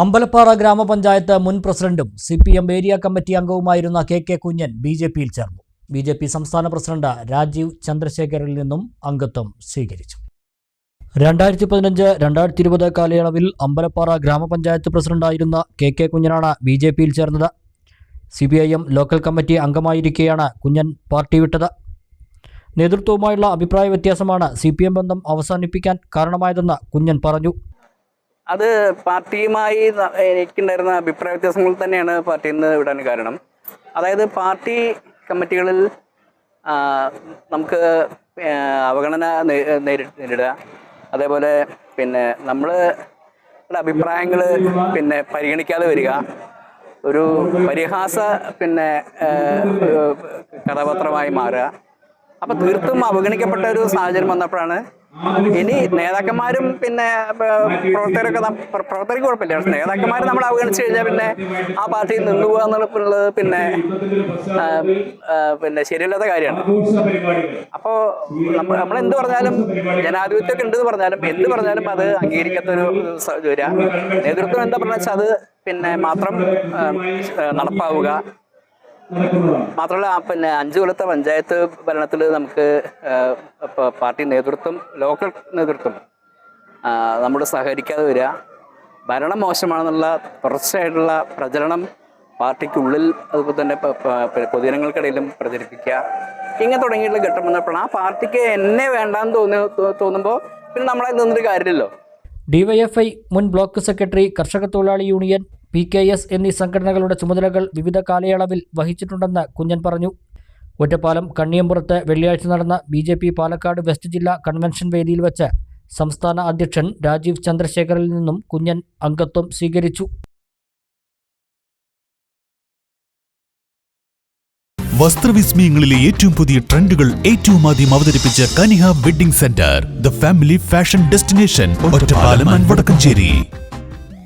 അമ്പലപ്പാറ ഗ്രാമപഞ്ചായത്ത് മുൻ പ്രസിഡന്റും C P M area committee അംഗവുമായിരുന്ന K K Kunjan B J പിയിൽ ചേർന്നു. ബി ജെ പി സംസ്ഥാന പ്രസിഡന്റ് രാജീവ് ചന്ദ്രശേഖറിൽ നിന്നും അംഗത്വം സ്വീകരിച്ചു. രണ്ടായിരത്തി പതിനഞ്ച് രണ്ടായിരത്തി ഇരുപത് കാലയളവിൽ അമ്പലപ്പാറ ഗ്രാമപഞ്ചായത്ത് പ്രസിഡന്റായിരുന്ന കെ കെ കുഞ്ഞനാണ് ബി ജെ പിയിൽ ചേർന്നത്. C P I M local committee അംഗമായിരിക്കെയാണ് Kunjan party വിട്ടത്. നേതൃത്വവുമായുള്ള അഭിപ്രായ വ്യത്യാസമാണ് സി പി എം ബന്ധം അവസാനിപ്പിക്കാൻ കാരണമായതെന്ന് കുഞ്ഞൻ പറഞ്ഞു. അത് പാർട്ടിയുമായി എനിക്കുണ്ടായിരുന്ന അഭിപ്രായ വ്യത്യാസങ്ങൾ തന്നെയാണ് പാർട്ടിയിൽ നിന്ന് വിടാൻ കാരണം. അതായത് പാർട്ടി കമ്മിറ്റികളിൽ നമുക്ക് അവഗണന നേരിടുക. അതേപോലെ പിന്നെ നമ്മൾ അഭിപ്രായങ്ങൾ പിന്നെ പരിഗണിക്കാതെ വരിക. ഒരു പരിഹാസ പിന്നെ കഥാപാത്രമായി മാറുക. അപ്പം തീർത്തും അവഗണിക്കപ്പെട്ട ഒരു സാഹചര്യം വന്നപ്പോഴാണ് ഇനി നേതാക്കന്മാരും പിന്നെ പ്രവർത്തകരൊക്കെ പ്രവർത്തകർക്ക് കുഴപ്പമില്ല. പക്ഷെ നേതാക്കന്മാർ നമ്മൾ അവഗണിച്ചു കഴിഞ്ഞാൽ പിന്നെ ആ പാർട്ടിയിൽ നിന്നു പോകുക എന്നുള്ളത് പിന്നെ പിന്നെ ശരിയല്ലാത്ത കാര്യമാണ്. അപ്പോൾ നമ്മൾ നമ്മൾ എന്ത് പറഞ്ഞാലും ജനാധിപത്യമൊക്കെ ഉണ്ടെന്ന് പറഞ്ഞാലും എന്ത് പറഞ്ഞാലും അത് അംഗീകരിക്കാത്ത ഒരു നേതൃത്വം എന്താ പറഞ്ഞാൽ അത് പിന്നെ മാത്രം നടപ്പാവുക. മാത്രമല്ല പിന്നെ അഞ്ചു കൊല്ലത്തെ പഞ്ചായത്ത് ഭരണത്തിൽ നമുക്ക് പാർട്ടി നേതൃത്വം ലോക്കൽ നേതൃത്വം നമ്മുടെ സഹകരിക്കാതെ വരിക. ഭരണം മോശമാണെന്നുള്ള തുടർച്ചയായിട്ടുള്ള പ്രചരണം പാർട്ടിക്കുള്ളിൽ അതുപോലെ തന്നെ പൊതുജനങ്ങൾക്കിടയിലും പ്രചരിപ്പിക്കുക. ഇങ്ങനെ തുടങ്ങിയിട്ടുള്ള ഘട്ടം വന്നപ്പോഴാണ് ആ പാർട്ടിക്ക് എന്നെ വേണ്ടാന്ന് തോന്നി തോന്നുമ്പോൾ പിന്നെ നമ്മളെ നിന്നിട്ട് കാര്യമില്ലല്ലോ. ഡിവൈഎഫ്ഐ മുൻ ബ്ലോക്ക് സെക്രട്ടറി കർഷക തൊഴിലാളി യൂണിയൻ പി കെ എസ് എന്നീ സംഘടനകളുടെ ചുമതലകൾ വിവിധ കാലയളവിൽ വഹിച്ചിട്ടുണ്ടെന്ന് കുഞ്ഞൻ പറഞ്ഞു. ഒറ്റപ്പാലം കണ്ണിയമ്പുറത്ത് വെള്ളിയാഴ്ച നടന്ന B J P Palakkad west ജില്ലാ കൺവെൻഷൻ വേദിയിൽ വെച്ച് സംസ്ഥാന അധ്യക്ഷൻ രാജീവ് ചന്ദ്രശേഖറിൽ നിന്നും കുഞ്ഞൻ അംഗത്വം സ്വീകരിച്ചു. വസ്ത്രവിസ്മയങ്ങളിലെ ഏറ്റവും പുതിയ ട്രെൻഡുകൾ ഏറ്റവും ആദ്യം അവതരിപ്പിച്ച Kaniha wedding centre the family fashion destination Vadakkanchery.